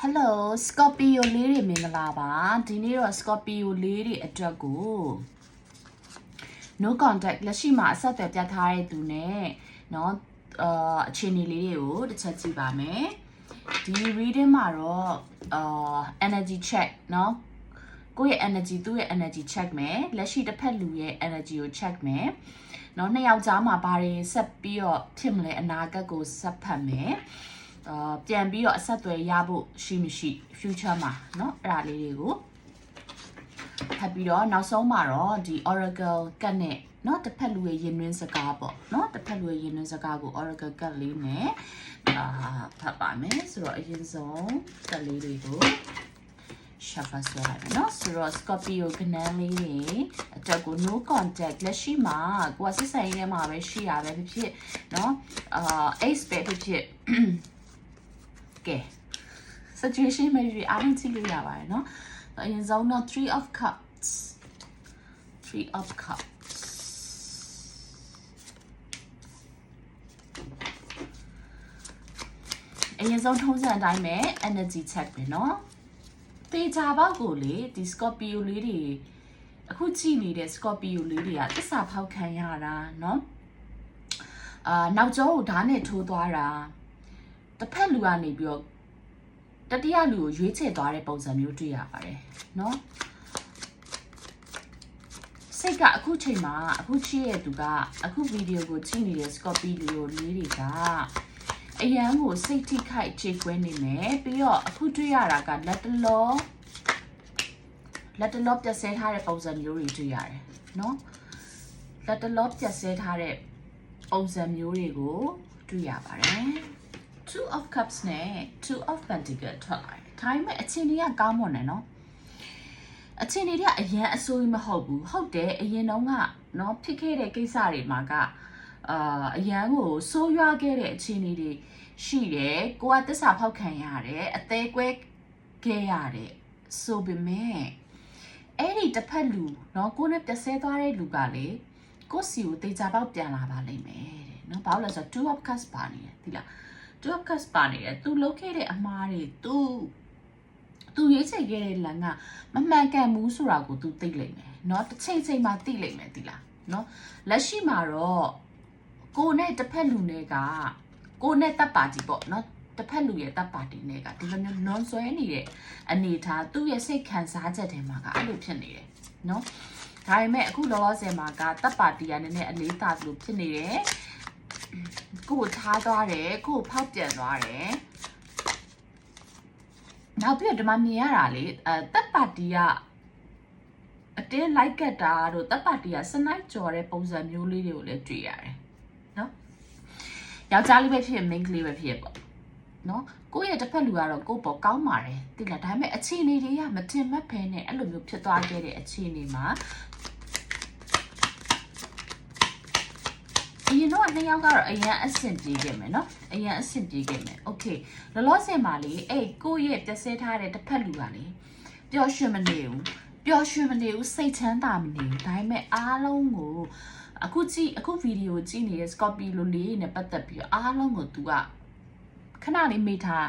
Hello Scorpio လေးတွေမင်္ဂလာပါဒီနေ့တော့ Scorpio လေးတွေအတွက်ကို no contact လက်ရှိမှာအဆက်အသွယ်ပြတ်ထားတဲ့သူနဲ့เนาะအာအခြေအနေလေးတွေကိုတစ်ချက်ကြည့်ပါမယ်ဒီ reading မှာတော့အာ energy check เนาะကိုယ့်ရဲ့ energy သူ့ရဲ့ energy check မယ်လက်ရှိတစ်ဖက်လူရဲ့ energy ကို check မယ်เนาะနှစ်ယောက်ကြားမှာဘာတွေဆက်ပြီးတော့ဖြစ်မလဲအနာဂတ်ကိုဆက်ဖတ်မယ် အာပြန်ပြီးတော့အဆက်အသွယ်ရဖို့ရှိမရှိ future မှာเนาะအဲ့ဒါလေးတွေကိုဖတ်ပြီးတော့နောက်ဆုံးမှာတော့ဒီ oracle ကတ်နဲ့เนาะတစ်ဖက်လူရဲ့ရင်တွင်းစကားပေါ့เนาะတစ်ဖက်လူရဲ့ရင်တွင်းစကားကို oracle ကတ်လေးနဲ့အာဖတ်ပါမယ်ဆိုတော့အရင်ဆုံးကတ်လေးတွေကို shuffle ဆွဲလိုက်မယ်เนาะဆိုတော့ Scorpio ကနန်းလေးတွေအတွက်ကို no contact လက်ရှိမှာကိုကစစ်ဆိုင်ရေးထဲမှာပဲရှိရပဲဖြစ်ဖြစ်เนาะအာ ace ပဲဖြစ်ဖြစ် ကဲ situation မှာဒီအားလုံးကြည့်လို့ရပါတယ်เนาะအရင်ဆုံးတော့3 of cups 3 of cups အရင်ဆုံးထုံးစံအတိုင်းပဲ energy check ပဲเนาะ တေချာပေါက်ကိုလေဒီ Scorpio လေးတွေအခုကြည့်နေတဲ့ Scorpio လေးတွေကသစ္စာဖောက်ခံရတာเนาะအာနောက်ကျောကိုဓာတ်နဲ့ထိုးသွားတာ တစ်ဖက်လူကနေပြီးတော့တတိယလူကိုရွေးချယ်သွားတဲ့ပုံစံမျိုးတွေ့ရပါတယ်เนาะစိတ်ကအခုချိန်မှာအခုချစ်ရဲ့သူကအခုဗီဒီယိုကိုကြည့်နေတဲ့ Scorpio လေးတွေကအရန်ကိုစိတ်ထိခိုက်ခြေခွဲနေမယ်ပြီးတော့အခုတွေ့ရတာကလက်တလောလက်တလောပြတ်ဆဲထားတဲ့ပုံစံမျိုးတွေတွေ့ရတယ်နော်လက်တလောပြတ်ဆဲထားတဲ့ပုံစံမျိုးတွေကိုတွေ့ရပါတယ် two of cups နဲ့ two of pentacles ထွက်လာတယ်ဒါပေမဲ့အချင်းတွေကကောင်းမွန်တယ်နော်အချင်းတွေကအရန်အဆိုးကြီးမဟုတ်ဘူးဟုတ်တယ်အရင်တုန်းကနော်ဖြစ်ခဲ့တဲ့ကိစ္စတွေမှာကအာအရန်ကိုဆိုးရွားခဲ့တဲ့အခြေအနေတွေရှိတယ်ကိုကတစ္ဆာဖောက်ခံရတယ်အသေးကွဲခဲ့ရတယ်ဆိုပေမဲ့အဲ့ဒီတစ်ဖက်လူเนาะကိုနဲ့ပြဆဲသွားတဲ့လူကလေကိုစီကိုတေချာပေါက်ပြန်လာပါလိမ့်မယ်တဲ့เนาะဘာလို့လဲဆိုတော့ two of cups ပါနေတယ်ဒီလား သူက curse ပါနေတယ်သူလုပ်ခဲ့တဲ့အမှားတွေသူသူရွေးချယ်ခဲ့တဲ့လမ်းကမမှန်ကန်ဘူးဆိုတာကိုသူသိလိမ့်မယ်เนาะတစ်ချိန်ချိန်မှာသိလိမ့်မယ်ဒီလားเนาะလက်ရှိမှာတော့ကိုနဲ့တစ်ဖက်လူနဲ့ကကိုနဲ့တပ်ပါကြီးပေါ့เนาะတစ်ဖက်လူရဲ့တပ်ပါတီနဲ့ကဒီလိုမျိုး non ဆွဲနေတဲ့အနေထားသူ့ရဲ့စိတ်ခံစားချက်ထဲမှာကအဲ့လိုဖြစ်နေတယ်เนาะဒါပေမဲ့အခုလောလောဆယ်မှာကတပ်ပါတီကနည်းနည်းအလေးသာလို့ဖြစ်နေတယ် ကိုကိုထားသွားတယ်ကိုကိုဖောက်ပြန်သွားတယ်နောက်ပြီးတော့ဒီမှာမြင်ရတာလေအဲတပ်ပါတီကအတင်းလိုက်ကတ်တာတို့တပ်ပါတီကစနိုက်ကြော်တဲ့ပုံစံမျိုးလေးတွေကိုလည်းတွေ့ရတယ်နော်ယောက်ျားလေးပဲဖြစ်ဖြစ်မိန်းကလေးပဲဖြစ်ဖြစ်ပေါ့နော်ကိုယ့်ရဲ့တစ်ဖက်လူကတော့ကိုယ့်ပေါ်ကောင်းပါတယ်တိလားဒါပေမဲ့အခြေအနေတွေကမတင်မက်ဖဲနဲ့အဲ့လိုမျိုးဖြစ်သွားခဲ့တဲ့အခြေအနေမှာ ရင်တော့နှစ်ယောက်ကတော့အရန်အဆင်ပြေခဲ့မယ်နော်အရန်အဆင်ပြေခဲ့မယ်โอเคလောလောဆယ်မှာလေအဲ့ကိုယ့်ရဲ့ပြည့်စဲထားတဲ့တစ်ဖက်လူကလေပျော်ရွှင်မနေဘူးပျော်ရွှင်မနေဘူးစိတ်ချမ်းသာမနေဘူးဒါပေမဲ့အားလုံးကိုအခုကြည့်အခုဗီဒီယိုကြည့်နေတဲ့ Scorpio လေးနဲ့ပတ်သက်ပြီးတော့အားလုံးကို तू ကခဏလေးမေးထား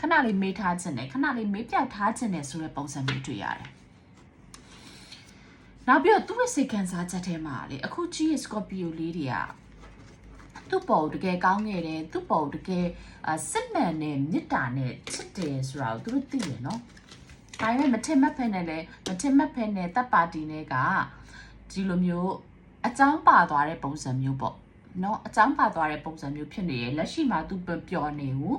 ခဏလေးမေးထားခြင်းနဲ့ခဏလေးမေးပြထားခြင်းနဲ့ဆိုတဲ့ပုံစံမျိုးတွေ့ရတယ်နောက်ပြီးတော့သူ့ရဲ့စိတ်ခံစားချက်ထဲမှာလေအခုကြည့်ရဲ့ Scorpio လေးတွေက သူ့ပေါ်ကိုတကယ်ကောင်းခဲ့တယ်သူ့ပေါ်ကိုတကယ်အာစစ်မှန်နဲ့မေတ္တာနဲ့ချစ်တယ်ဆိုတာကိုသူတို့သိရနော်ဒါပေမဲ့မထင်မှတ်ဖက်နဲ့လေမထင်မှတ်ဖက်နဲ့တပ်ပါတီနဲ့ကဒီလိုမျိုးအကြောင်းပါသွားတဲ့ပုံစံမျိုးပေါ့နော်အကြောင်းပါသွားတဲ့ပုံစံမျိုးဖြစ်နေရလက်ရှိမှာသူပျော်နေဘူး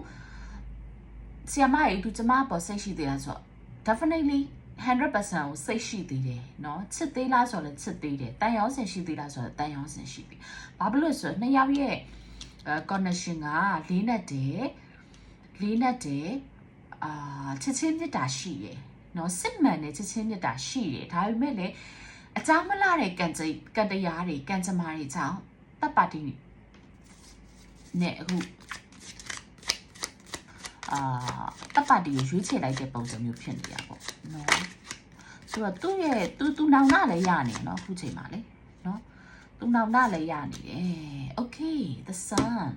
ဆီယမကြီးသူကျမပေါ်စိတ်ရှိသေးလားဆိုတော့ definitely 100%ကိုစိတ်ရှိသေးတယ်နော်ချစ်သေးလားဆိုတော့ချစ်သေးတယ်တန်ရောင်းစင်ရှိသေးလားဆိုတော့တန်ရောင်းစင်ရှိပြီဘာဖြစ်လို့ဆိုတော့နှစ်ယောက်ရဲ့ connection ကလေးနဲ့တည်းလေးနဲ့တည်းအာချစ်ချင်းမြတ်တာရှိရယ်နော်စစ်မှန်တဲ့ချစ်ချင်းမြတ်တာရှိရယ်ဒါပေမဲ့လည်းအကြောင်းမလှတဲ့ကံကြိကံတရားတွေကံကြမ္မာတွေကြောင့်တပ်ပါတီနဲ့အခု အာတပ်ပါတီကိုရွေးချယ်လိုက်တဲ့ပုံစံမျိုးဖြစ်နေတာပေါ့နော်ဆိုတော့သူ့ရဲ့သူသူနောင်နာလည်းရနေနော်အခုချိန်မှာလေနော်သူနောင်နာလည်းရနေတယ် okay the sun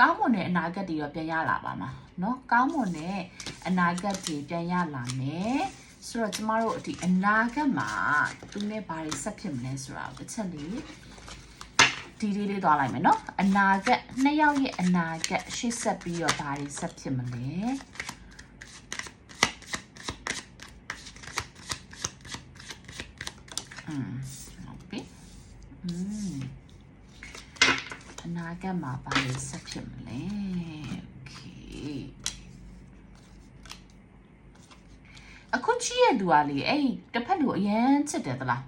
ကောင်းမွန်တဲ့အနာဂတ်တွေတော့ပြန်ရလာပါမှာเนาะကောင်းမွန်တဲ့အနာဂတ်တွေပြန်ရလာမယ်ဆိုတော့ကျမတို့ဒီအနာဂတ်မှာသူနဲ့ဘာတွေဆက်ဖြစ်မလဲဆိုတာကိုတစ်ချက်လေး ဒီလေးလေးသွားလိုက်မယ်เนาะအနာဂတ်နှစ်ယောက်ရဲ့အနာဂတ်ရှေ့ဆက်ပြီးတော့ဘာတွေဆက်ဖြစ်မလဲอืมဟုတ်ပြီอืม အနာဂတ်မှာဘာလို့ဆက်ဖြစ်မလဲโอเคအခုချီးရသူကလေအဲ့ဒီတစ်ဖက်လူအရန်ချစ်တယ်သလား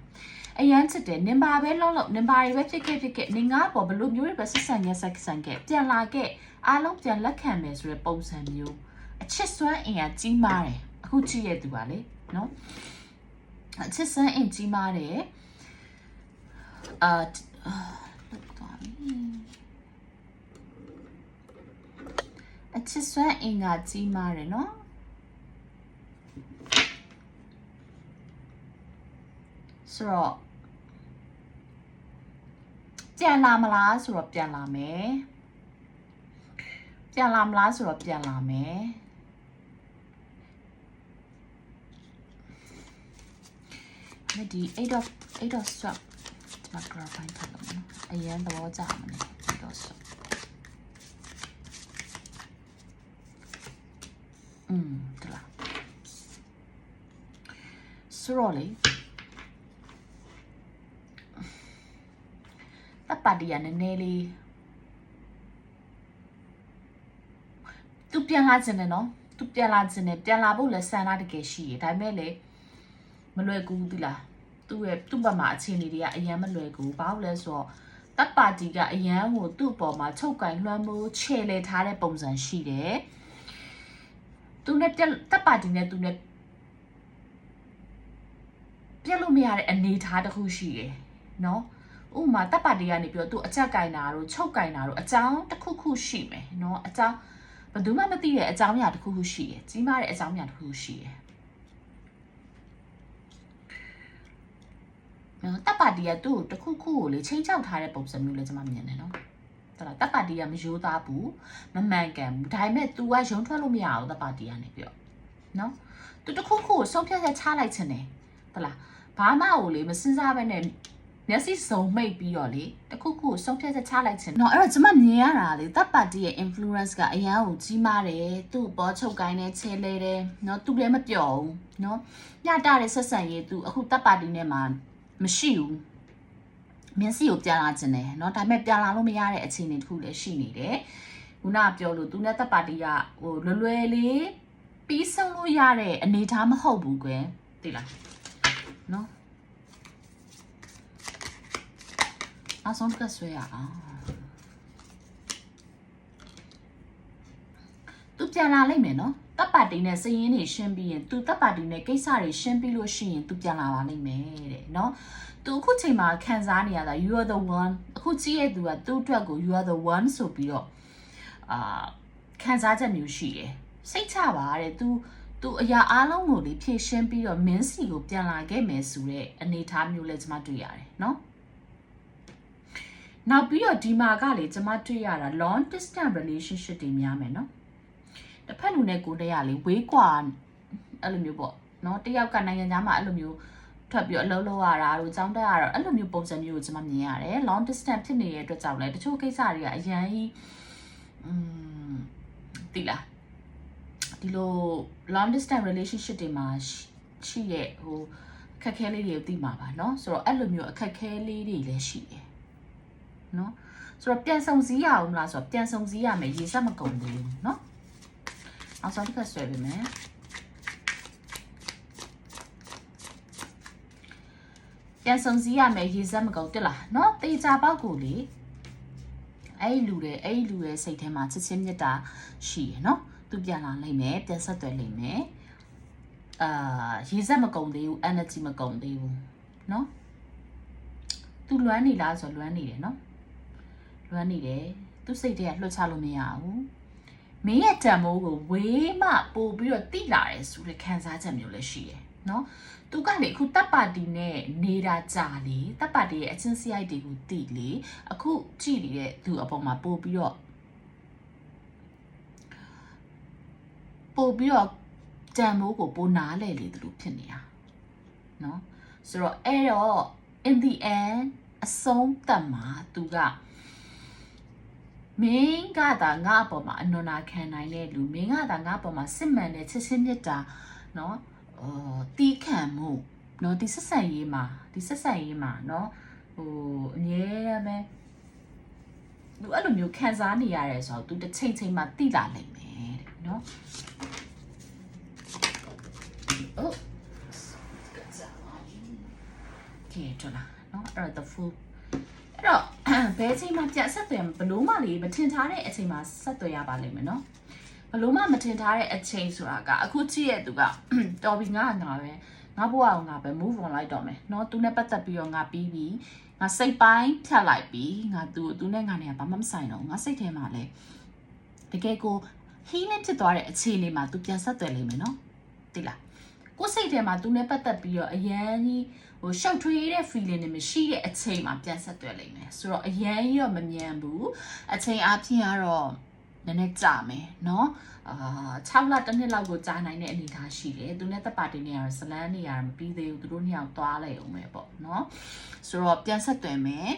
အရန်ချစ်တယ်နင်ပါပဲလုံးလုံးနင်ပါတွေပဲဖြစ်ခဲ့ဖြစ်ခဲ့နင်ငါပေါ်ဘလို့မျိုးတွေပဲဆက်ဆံခဲ့ဆက်ဆံခဲ့ပြန်လာခဲ့အားလုံးပြန်လက်ခံမယ်ဆိုတဲ့ပုံစံမျိုးအချစ်စွမ်းအင်ကကြီးမားတယ်အခုချီးရသူကလေနော်အချစ်စွမ်းအင်ကြီးမားတယ်အာအာလောက်သွားပြီအချစ်စွမ်းအင်္ဂါကြီးမားတယ်နော်ဆိုတော့ ပြန်လာမလားဆိုတော့ပြန်လာမယ်ပြန်လာမလားဆိုတော့ပြန်လာမယ်မဒီ8 of 8 of swap ဒီမှာ graph ပိုင်းထားလို့နော်အရင်သဘောကျမှာလေ8 of swap อืมတလားဆိုတော့လေ ပ်ပါတီကနည်းနည်းလေးသူပြန်လာခြင်းနဲ့နော်သူပြန်လာခြင်းနဲ့ပြန်လာဖို့လည်းဆန္ဒတကယ်ရှိရဒါပေမဲ့လေမလွယ်ကူဘူးသီလားသူ့ရဲ့သူ့ဘက်မှာအခြေအနေတွေကအရင်မလွယ်ကူဘာလို့လဲဆိုတော့တပ်ပါတီကအရန်ကိုသူ့အပေါ်မှာချုပ်ကင်လွှမ်းမိုးခြေလေထားတဲ့ပုံစံရှိတယ်သူနဲ့တက်တပ်ပါတီနဲ့သူနဲ့ပြက်လို့မရတဲ့အနေအထားတစ်ခုရှိတယ်နော် ဥပမာတပ်ပါတီကနေပြီးတော့သူအချက်ကင်တာတို့ချုပ်ကင်တာတို့အကြောင်းတစ်ခုခုရှိမယ်နော်အကြောင်းဘယ်သူမှမသိတဲ့အကြောင်းအရာတစ်ခုခုရှိတယ်ကြီးမားတဲ့အကြောင်းအရာတစ်ခုခုရှိတယ်နော်တပ်ပါတီကသူ့ကိုတစ်ခုခုကိုလေချိန်ချောက်ထားတဲ့ပုံစံမျိုးလေကျွန်မမြင်တယ်နော်တလားတပ်ပါတီကမယိုးသားဘူးမမှန်ကန်ဘူးဒါပေမဲ့ तू ကရုံထွက်လို့မရဘူးတပ်ပါတီကနေပြီးတော့နော် तू တစ်ခုခုကိုဆုံးဖြတ်ချက်ချလိုက်ချင်တယ်တလားဘာမှကိုလေမစင်စားဘဲနဲ့ မျက်စိစုံမိတ်ပြီးတော့လေတခုခုကိုဆုံးဖြတ်ချက်ချလိုက်ချင်နော်အဲ့တော့ကျွန်မမြင်ရတာလေတပ်ပါတီရဲ့ influence ကအရန်ကိုကြီးမားတယ်သူ့ဘောချုပ်ကိုင်းနဲ့ချဲလဲတယ်နော်သူလည်းမပြောဘူးနော်ညတာတဲ့ဆက်ဆံရေးသူအခုတပ်ပါတီနဲ့မှမရှိဘူးမျက်စိကိုပြန်လာခြင်းတယ်เนาะဒါပေမဲ့ပြန်လာလို့မရတဲ့အခြေအနေတစ်ခုလည်းရှိနေတယ်ခုနကပြောလို့သူနဲ့တပ်ပါတီကဟိုလွယ်လွယ်လေးပြီးဆုံးလို့ရတဲ့အနေအထားမဟုတ်ဘူးကွယ်သိလားเนาะ နောက်ဆုံးတစ်ခါဆွဲရအောင်သူပြန်လာလိမ့်မယ်နော်တပ်ပါတီနဲ့စည်ရင်းတွေရှင်းပြီးရင်သူတပ်ပါတီနဲ့ကိစ္စတွေရှင်းပြီးလို့ရှိရင်သူပြန်လာပါလိမ့်မယ်တဲ့နော်သူအခုချိန်မှာခံစားနေရတာ you are the one အခုကြည့်ရသူကသူ့အတွက်ကို you are the one ဆိုပြီးတော့အာခံစားချက်မျိုးရှိတယ်စိတ်ချပါတဲ့ तू သူအရာအားလုံးကိုလေဖြည့်ရှင်းပြီးတော့မင်းစီကိုပြန်လာခဲ့မယ်ဆိုတဲ့အနေအထားမျိုးလည်းကျွန်မတွေ့ရတယ်နော် နောက်ပြီးတော့ဒီမှာကလေကျွန်မတွေ့ရတာ long distance relationship တွေများမယ်နော်တစ်ဖက်လူနဲ့ကိုယ်တည်းရလေဝေးကွာအဲ့လိုမျိုးပေါ့နော်တယောက်ကနိုင်ငံသားမှာအဲ့လိုမျိုးထွက်ပြီးအလုပ်လုပ်ရတာတို့ចောင်းတက်ရတာအဲ့လိုမျိုးပုံစံမျိုးကိုကျွန်မမြင်ရတယ် long distance ဖြစ်နေတဲ့အတွက်ကြောင့်လည်းတချို့ကိစ္စတွေကအရန်ကြီးอืมတိလားဒီလို long distance relationship တွေမှာရှိရဲ့ဟိုအခက်ခဲလေးတွေကိုသိမှာပါเนาะဆိုတော့အဲ့လိုမျိုးအခက်ခဲလေးတွေလည်းရှိတယ် နော်ဆိုတော့ပြန်စုံစည်းရအောင်မလားဆိုတော့ပြန်စုံစည်းရမယ်ရေစက်မကုန်ဘူးနော်အောင်ဆုံးတစ်ခါဆွဲပေးမယ်ပြန်စုံစည်းရမယ်ရေစက်မကုန်တက်လားနော်တေချာပေါက်ကိုလေအဲ့ဒီလူတွေအဲ့ဒီလူတွေစိတ်ထဲမှာချစ်ချင်းမြတ်တာရှိရနော်သူပြန်လာလိမ့်မယ်ပြန်ဆက်သွယ်လိမ့်မယ်အာရေစက်မကုန်သေးဘူး energy မကုန်သေးဘူးနော်သူလွမ်းနေလားဆိုတော့လွမ်းနေတယ်နော် လွမ်းနေတယ်သူစိတ်ထဲကလွှတ်ချလို့မရဘူးမင်းရဲ့တံမိုးကိုဝေးမှပို့ပြီးတော့တိလာတယ်ဆိုတဲ့ခံစားချက်မျိုးလည်းရှိတယ်နော်သူကလေအခုတပ်ပါတီနဲ့နေတာကြာလေတပ်ပါတီရဲ့အချင်းစရိုက်တွေကိုတိလေအခုကြည့်နေတဲ့သူအပေါ်မှာပို့ပြီးတော့ပို့ပြီးတော့တန်မိုးကိုပိုနားလဲလေသူတို့ဖြစ်နေတာနော်ဆိုတော့အဲ့တော့ in the end အဆုံးသတ်မှာသူက မင်းကသာငါ့အပေါ်မှာအနွန်နာခံနိုင်တဲ့လူမင်းကသာငါ့အပေါ်မှာစစ်မှန်တဲ့ချစ်ချင်းမြတ်တာနော်အော်တီးခံမှုနော်ဒီဆက်ဆံရေးမှာဒီဆက်ဆံရေးမှာနော်ဟိုအမြဲတမ်းပဲသူအဲ့လိုမျိုးခံစားနေရတယ်ဆိုတော့သူတစ်ချိန်ချိန်မှာတိလာနိုင်မယ်တဲ့နော်အိုးကဲတော့လာနော်အဲ့တော့ the full အဲ့တော့ဘယ်အချိန်မှပြန်ဆက်သွယ်ဘလို့မှလေမထင်ထားတဲ့အချိန်မှာဆက်သွယ်ရပါလိမ့်မယ်နော်ဘလို့မှမထင်ထားတဲ့အချိန်ဆိုတာကအခုကြည့်ရတူကတော်ပြီငါနာပဲငါဘဝအောင်ငါပဲ move on လိုက်တော့မယ်နော်သူနဲ့ပတ်သက်ပြီးတော့ငါပြီးပြီငါစိတ်ပိုင်းဖြတ်လိုက်ပြီငါသူသူနဲ့ငါနဲ့ဘာမှမဆိုင်တော့ငါစိတ်ထဲမှာလဲတကယ်ကိုဟီးနဲ့ဖြစ်သွားတဲ့အခြေအနေမှာ तू ပြန်ဆက်သွယ်လိမ့်မယ်နော်တိလားကိုယ်စိတ်ထဲမှာ तू နဲ့ပတ်သက်ပြီးတော့အရန်ကြီး ဟိုရှောက်ထွေးတဲ့ feeling တွေမရှိတဲ့အချိန်မှာပြန်ဆက်သွယ်လိမ့်မယ်ဆိုတော့အရန်ကြီးတော့မမြန်ဘူးအချိန်အပြင်ကတော့နည်းနည်းကြာမယ်เนาะအာ6လတစ်နှစ်လောက်ကိုကြာနိုင်တဲ့အနေအထားရှိတယ်သူနဲ့တပ်ပါတင်နေရတော့ဇလန်းနေရမပြီးသေးဘူးသူတို့နှစ်ယောက်သွားလိုက်အောင်ပဲပေါ့เนาะဆိုတော့ပြန်ဆက်သွယ်မယ်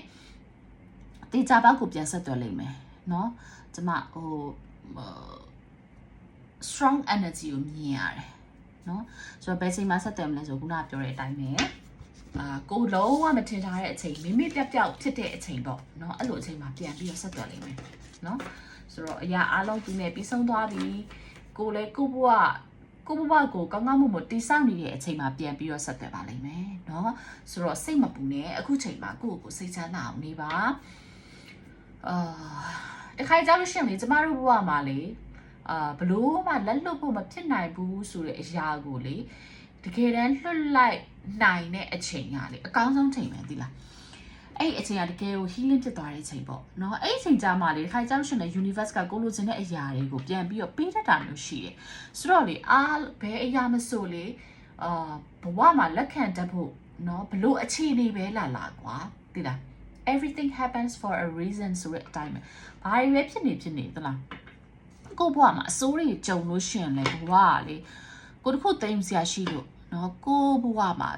တေချာဘောက်ကိုပြန်ဆက်သွယ်လိမ့်မယ်เนาะကျမဟို strong energy ကိုမြင်ရတယ်နော်ဆိုတော့ဘယ်ချိန်မှဆက်သွယ်မလဲဆိုခုနကပြောတဲ့အတိုင်းပဲ အာကိုလုံးဝမထင်ထားတဲ့အချိန်မိမိပြက်ပြောက်ဖြစ်တဲ့အချိန်ပေါ့နော်အဲ့လိုအချိန်မှာပြန်ပြီးတော့ဆက်သွယ်လိမ့်မယ်နော်ဆိုတော့အရာအားလုံးသူနဲ့ပြီးဆုံးသွားပြီကိုလည်းကိုဘွားကိုဘွားကိုကောင်းကောင်းမွန်မွန်တိဆောက်နေတဲ့အချိန်မှာပြန်ပြီးတော့ဆက်သွယ်ပါလိမ့်မယ်နော်ဆိုတော့စိတ်မပူနဲ့အခုချိန်မှာကိုယ့်ကိုယ်စိတ်ချမ်းသာအောင်နေပါအာတခါကြောက်လို့ရှိရင်လေကျမတို့ဘဝမှာလေအာဘလို့မှလက်လွတ်ဖို့မဖြစ်နိုင်ဘူးဆိုတဲ့အရာကိုလေတကယ်တမ်းလွတ်လိုက် နိုင်တဲ့အချိန်ကလေအကောင်းဆုံးချိန်ပဲဒီလားအဲ့အချိန်ကတကယ်ကို healing ဖြစ်သွားတဲ့အချိန်ပေါ့နော်အဲ့အချိန်ကြာမှလေတခါကြောက်လို့ရှိရင်လေ universe ကကိုလိုချင်တဲ့အရာတွေကိုပြန်ပြီးတော့ပေးတတ်တာမျိုးရှိတယ်ဆိုတော့လေအားဘယ်အရာမဆိုလေအာဘဝမှာလက်ခံတတ်ဖို့နော်ဘလို့အခြေအနေပဲလာလာကွာဒီလား everything happens for a reason ဆိုတဲ့အတိုင်းပဲဘာတွေပဲဖြစ်နေဖြစ်နေသလားကိုယ့်ဘဝမှာအစိုးရကြုံလို့ရှိရင်လေဘဝကလေကိုတစ်ခုသိမ်းစရာရှိလို့ နော်ကိုယ့်ဘဝမှာ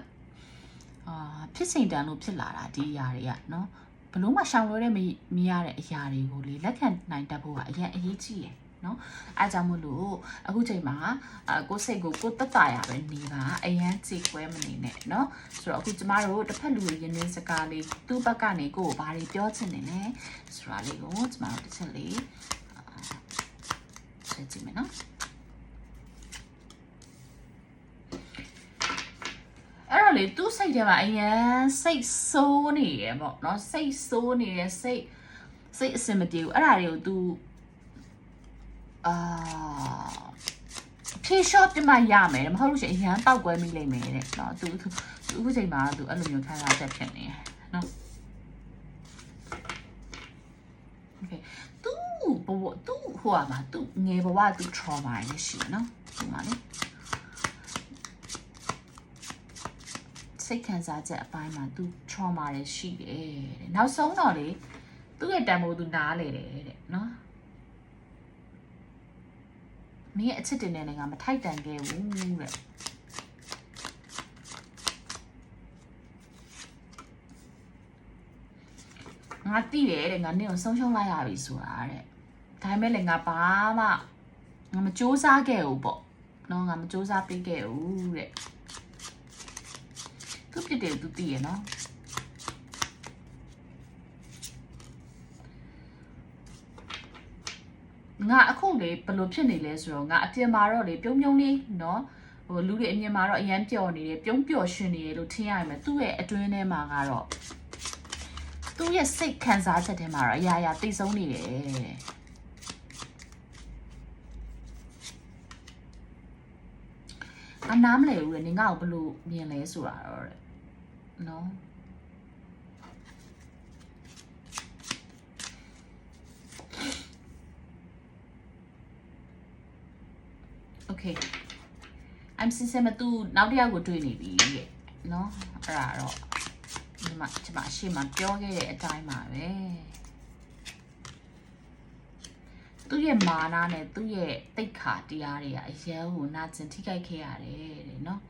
အာဖြစ်စိန်တန်လို့ဖြစ်လာတာဒီအရာတွေကနော်ဘလို့မှရှောင်လွှဲတဲ့မမရတဲ့အရာတွေကိုလေလက်ခံနိုင်တတ်ဖို့ကအရင်အရေးကြီးတယ်နော်အဲကြောင့်မို့လို့အခုချိန်မှာအကိုစိတ်ကိုကိုတက်တာရပဲနေပါအရန်ကြေကွဲမနေနဲ့နော်ဆိုတော့အခုကျမတို့တစ်ဖက်လူရင်းနှင်းစကားလေးသူ့ဘက်ကနေကိုကိုဘာတွေပြောချင်နေလဲဆိုတာလေးကိုကျမတို့တစ်ချက်လေးဆက်ကြည့်မယ်နော်အဲ့တော့ လေသူ့စိတ်ထဲမှာအရန်စိတ်ဆိုးနေရပေါ့နော်စိတ်ဆိုးနေရစိတ်စိတ်အစင်မပြေဘူးအဲ့ဒါတွေကို तू အာဖြေလျှော့ပြမရမယ်မဟုတ်လို့ရှိရင်အရန်တောက်ကွဲမိလိမ့်မယ်တဲ့နော် तू သူအခုချိန်မှာ तू အဲ့လိုမျိုးခံစားချက်ဖြစ်နေတယ်နော် Okay သူဘဝသူဟိုမှာသူငယ်ဘဝသူ trauma ရရှိနော်ဒီမှာလေ စိတ်ခံစားချက်အပိုင်းမှာသူ trauma ရရှိတယ်တဲ့နောက်ဆုံးတော့လေသူ့ရဲ့တန်ဖိုးသူနားလေတယ်တဲ့နော်မင်းရဲ့အချစ်တင်တဲ့ငါမထိုက်တန်ခဲ့ဘူးတဲ့ငါတိတယ်တဲ့ငါနင့်ကိုဆုံးရှုံးလိုက်ရပြီဆိုတာတဲ့ဒါပေမဲ့လည်းငါဘာမှငါမစူးစမ်းခဲ့ဘူးပေါ့နော်ငါမစူးစမ်းပေးခဲ့ဘူးတဲ့ သူပြစ်တယ်သူသိရနော်ငါအခုလေဘယ်လိုဖြစ်နေလဲဆိုတော့ငါအပြင်မှာတော့လေပြုံးပြုံးလေးနော်ဟိုလူတွေအမြင်မှာတော့အရန်ပျော်နေတယ်ပြုံးပျော်ရွှင်နေတယ်လို့ထင်ရမယ်သူ့ရဲ့အတွင်းထဲမှာကတော့သူ့ရဲ့စိတ်ခံစားချက်ထဲမှာတော့အရာရာတိတ်ဆုံးနေတယ်တဲ့အနားမလဲဘူးလေနင်ကဘယ်လိုမြင်လဲဆိုတာတော့ တဲ့နော် okay I'm sincere မသူနောက်တစ်ယောက်ကိုတွေ့နေပြီတဲ့နော်အဲ့ဒါတော့ဒီမှာဒီမှာရှေ့မှာပြောခဲ့တဲ့အတိုင်းပါပဲသူ့ရဲ့မာနနဲ့သူ့ရဲ့တိတ်ခါတရားတွေကအရန်ကိုနာကျင်ထိခိုက်ခဲ့ရတယ်တဲ့နော်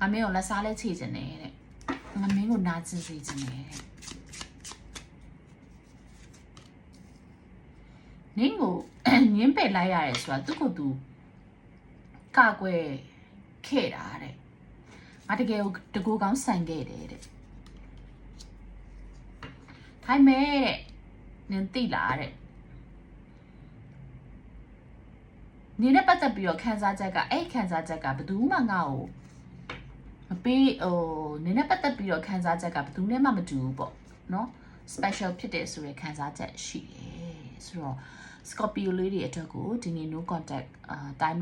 ငါမင်းကိုလက်စားလဲချေချင်တယ်တဲ့ငါမင်းကိုနာကျင်စေချင်တယ်တဲ့နင်းကိုညင်းပယ်လိုက်ရတယ်ဆိုတာသူ့ကိုယ်သူကကွယ်ခဲ့တာတဲ့ငါတကယ်ကိုတကူကောင်းဆန်ခဲ့တယ်တဲ့ထိုင်မဲတဲ့နင်သိလားတဲ့နေနဲ့ပတ်သက်ပြီးတော့ခန်းစားချက်ကအဲ့ခန်းစားချက်ကဘယ်သူမှငါ့ကို မပေးဟိုနေနဲ့ပတ်သက်ပြီးတော့ခန်းစားချက်ကဘယ်သူနဲ့မှမတူဘူးပေါ့နော် special ဖြစ်တဲ့ဆိုရယ်ခန်းစားချက်ရှိတယ်ဆိုတော့ Scorpio လေးတွေအတွက်ကိုဒီနေ့ no contact အာ time